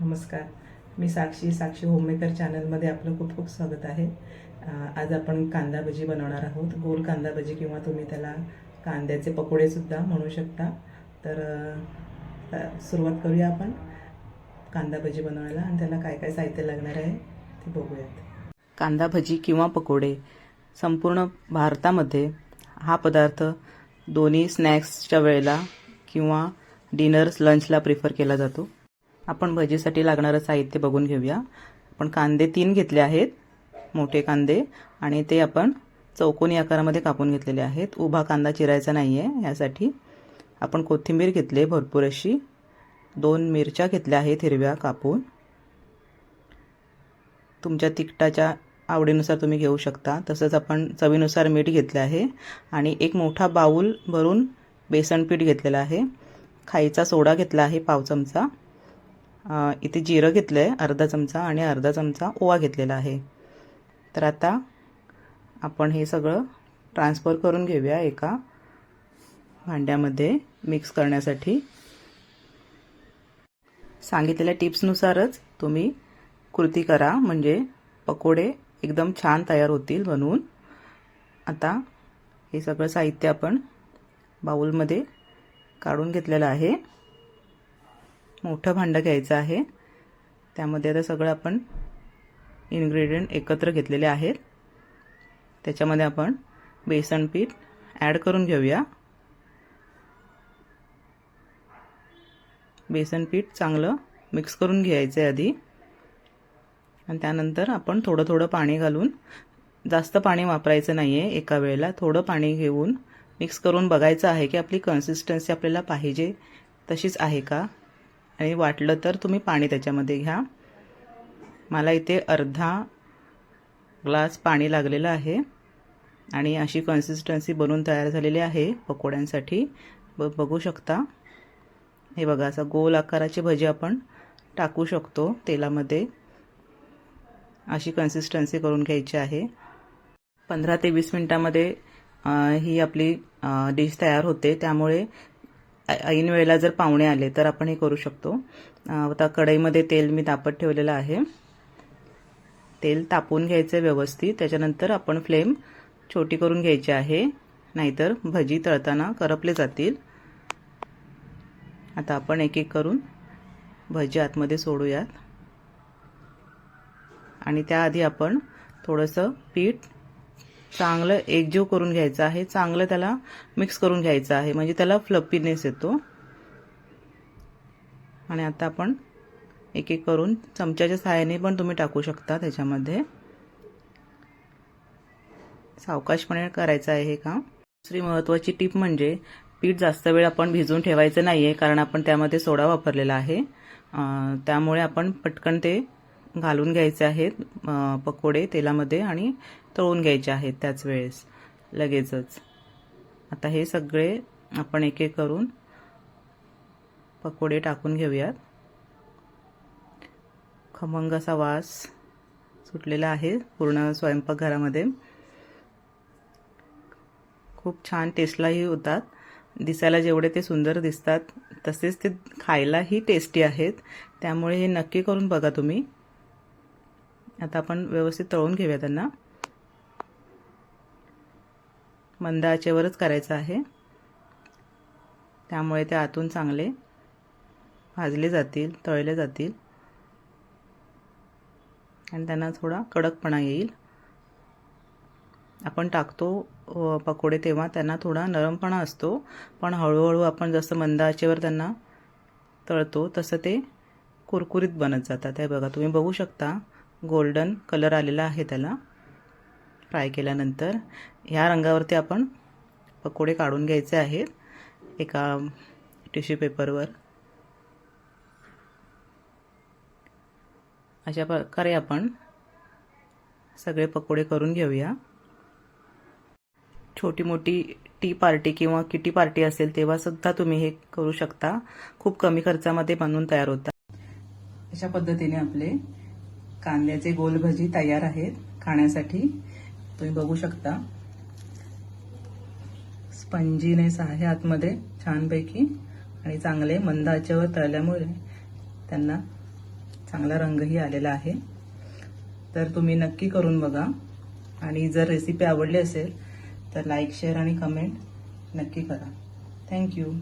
नमस्कार. मी साक्षी साक्षी होममेकर चॅनलमध्ये आपलं खूप खूप स्वागत आहे. आज आपण कांदा भजी बनवणार आहोत. गोल कांदा भजी किंवा तुम्ही त्याला कांद्याचे पकोडेसुद्धा म्हणू शकता. तर सुरुवात करूया आपण कांदा भजी बनवायला आणि त्याला काय काय साहित्य लागणार आहे ते बघूयात. कांदा भजी किंवा पकोडे संपूर्ण भारतामध्ये हा पदार्थ दोन्ही स्नॅक्सच्या वेळेला किंवा डिनर्स लंचला प्रिफर केला जातो. आपण भजीसाठी लागणारं साहित्य बघून घेऊया. आपण कांदे तीन घेतले आहेत मोठे कांदे आणि ते आपण चौकोनी आकारामध्ये कापून घेतलेले आहेत. उभा कांदा चिरायचा नाही आहे यासाठी आपण कोथिंबीर घेतली आहे भरपूर अशी. दोन मिरच्या घेतल्या आहेत हिरव्या कापून. तुमच्या तिखटाच्या आवडीनुसार तुम्ही घेऊ शकता. तसंच आपण चवीनुसार मीठ घेतलं आहे आणि एक मोठा बाऊल भरून बेसनपीठ घेतलेलं आहे. खायचा सोडा घेतला आहे पाव चमचा. इथे जिरं घेतलं आहे अर्धा चमचा आणि अर्धा चमचा ओवा घेतलेला आहे. तर आता आपण हे सगळं ट्रान्सफर करून घेऊया एका भांड्यामध्ये मिक्स करण्यासाठी. सांगितलेल्या टिप्सनुसारच तुम्ही कृती करा म्हणजे पकोडे एकदम छान तयार होतील बनवून आता हे सगळं साहित्य आपण बाऊलमध्ये काढून घेतलेलं आहे. मोठं भांडं घ्यायचं आहे. त्यामध्ये आता सगळं आपण इन्ग्रेडियंट एकत्र घेतलेले आहेत. त्याच्यामध्ये आपण बेसन पीठ ॲड करून घेऊया. बेसन पीठ चांगलं मिक्स करून घ्यायचं आहे आधी. आणि त्यानंतर आपण थोडं थोडं पाणी घालून जास्त पाणी वापरायचं नाही आहे एका वेळेला. थोडं पाणी घेऊन मिक्स करून बघायचं आहे की आपली कन्सिस्टन्सी आपल्याला पाहिजे तशीच आहे का? आणि वाटलं तर तुम्ही पाणी त्याच्यामध्ये घ्या. मला इथे अर्धा ग्लास पाणी लागलेलं आहे. आणि अशी कन्सिस्टन्सी बनून तयार झालेली आहे पकोड्यांसाठी. ब बघू शकता. हे बघा असं गोल आकाराची भजी आपण टाकू शकतो तेलामध्ये. अशी कन्सिस्टन्सी करून घ्यायची आहे. पंधरा ते वीस मिनटामध्ये ही आपली डिश तयार होते. त्यामुळे ऐन वेळेला जर पाहुणे आले तर आपण हे करू शकतो. आता कढईमध्ये तेल मी तापत ठेवलेलं आहे. तेल तापून घ्यायचं व्यवस्थित. त्याच्यानंतर आपण फ्लेम छोटी करून घ्यायची आहे. नाहीतर भजी तळताना करपले जातील. आता आपण एक एक करून भजी आतमध्ये सोडूयात. आणि त्याआधी आपण थोडंसं पीठ चांगलं एकजीव करून घ्यायचं आहे चांगलं त्याला मिक्स करून घ्यायचं आहे. म्हणजे त्याला फ्लपीनेस येतो. आणि आता आपण एक एक करून चमच्याच्या सहाय्याने पण तुम्ही टाकू शकता त्याच्यामध्ये. सावकाशपणे करायचं आहे हे काम. दुसरी महत्त्वाची टीप म्हणजे पीठ जास्त वेळ आपण भिजून ठेवायचं नाही आहे कारण आपण त्यामध्ये सोडा वापरलेला आहे. त्यामुळे आपण पटकन ते घालून घ्यायचे आहेत पकोडे तेलामध्ये आणि तळून घ्यायचे आहेत त्याच वेळेस. लगेचच. आता हे सगळे आपण एक एक करून पकोडे टाकून घेऊयात. खमंग असा वास सुटलेला आहे पूर्ण स्वयंपाकघरामध्ये खूप छान टेस्टलाही होतात. दिसायला जेवढे ते सुंदर दिसतात तसेच ते खायलाही टेस्टी आहेत. त्यामुळे हे नक्की करून बघा तुम्ही. आता आपण व्यवस्थित तळून घेऊया त्यांना. मंद आचेवरच करायचं आहे. त्यामुळे ते आतून चांगले भाजले जातील तळले जातील. आणि त्यांना थोडा कडकपणा येईल. आपण टाकतो पकोडे तेव्हा त्यांना थोडा नरमपणा असतो. पण हळूहळू आपण जसं मंद आचेवर त्यांना तळतो तसं ते कुरकुरीत बनत जातात. हे बघा तुम्ही बघू शकता गोल्डन कलर आलेला आहे त्याला. फ्राय केल्यानंतर ह्या रंगावरती आपण पकोडे काढून घ्यायचे आहेत. एका टिश्यू पेपरवर. अशा प्रकारे आपण सगळे पकोडे करून घेऊया. छोटी मोठी टी पार्टी किंवा किटी पार्टी असेल तेव्हा सुद्धा तुम्ही हे करू शकता. खूप कमी खर्चामध्ये बनवून तयार होतात अशा पद्धतीने आपले कांद्याचे गोल भजी तयार आहेत खाण्यासाठी. तुम्ही बघू शकता. स्पंजीनेस आहे आतमध्ये छानपैकी आणि चांगले मंद आचेवर तळल्यामुळे त्यांना चांगला रंगही आलेला आहे. तर तुम्ही नक्की करून बघा. आणि जर रेसिपी आवडली असेल तर लाईक शेअर आणि कमेंट नक्की करा. थँक्यू